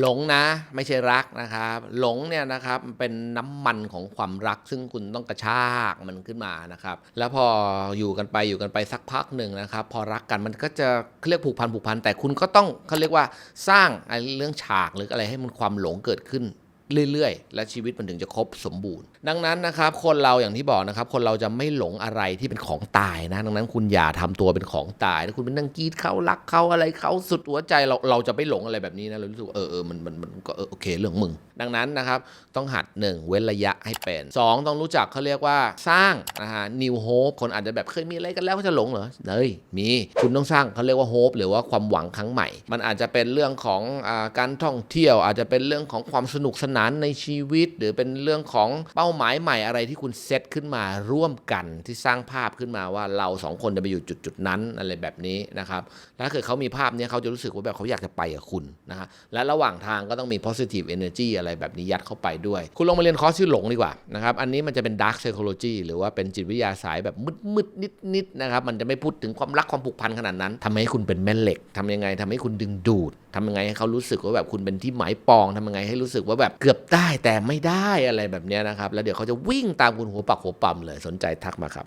หลงนะ ไม่ใช่รักนะครับ หลงเนี่ยนะครับเป็นน้ำมันของความรัก ซึ่งคุณต้องกระชากมันขึ้นมานะครับ แล้วพออยู่กันไปอยู่กันไปสักพักหนึ่งนะครับ พอรักกันมันก็จะเขาเรียกผูกพันผูกพันแต่คุณก็ต้องเขาเรียกว่าสร้างไอ้เรื่องฉากหรืออะไรให้มันความหลงเกิดขึ้น เรื่อยๆ และชีวิตมันถึงจะครบสมบูรณ์ ดังนั้นนะครับ คนเราอย่างที่บอกนะครับ คนเราจะไม่หลงอะไรที่เป็นของตายนะ ดังนั้นคุณอย่าทำตัวเป็นของตายถ้าคุณเป็นนั่งกีดเขารักเขาอะไรเขาสุดหัวใจเราเราจะไม่หลงอะไรแบบนี้นะเรารู้สึกว่าเออเออมันมันมันก็เออโอเคเรื่องมึง ดังนั้นนะครับต้องหัดหนึ่งเว้นระยะให้เป็นสองต้องรู้จักเขาเรียกว่าสร้างนะฮะ new hope คนอาจจะแบบเคยมีอะไรกันแล้วก็จะหลงเหรอเฮ้ยมีคุณต้องสร้างเขาเรียกว่า hope หรือว่าความหวังครั้งใหม่ มันอาจจะเป็นเรื่องของอาการท่องเที่ยว อาจจะเป็นเรื่องของความสนุกสนานในชีวิต หรือเป็นเรื่องของเป้าหมายใหม่อะไรที่คุณเซตขึ้นมาร่วมกันที่สร้างภาพขึ้นมาว่าเราสองคนจะไปอยู่จุดจุดนั้นอะไรแบบนี้นะครับแล้วถ้าเกิดเขามีภาพนี้เขาจะรู้สึกว่าแบบเขาอยากจะไปกับคุณนะฮะและระหว่างทางก็ต้องมี positive energy อะไรไรแบบนี้ยัดเข้าไปด้วย คุณลองมาเรียนคอร์สชื่อหลงดีกว่านะครับอันนี้มันจะเป็น dark psychology หรือว่าเป็นจิตวิทยาสายแบบมืดๆนิดๆนะครับมันจะไม่พูดถึงความรักความผูกพันขนาดนั้นทำให้คุณเป็นแม่เหล็กทำยังไงทำให้คุณดึงดูดทำยังไงให้เขารู้สึกว่าแบบคุณเป็นที่หมายปองทำยังไงให้รู้สึกว่าแบบเกือบได้แต่ไม่ได้อะไรแบบนี้นะครับแล้วเดี๋ยวเขาจะวิ่งตามคุณหัวปักหัวปั๊มเลยสนใจทักมาครับ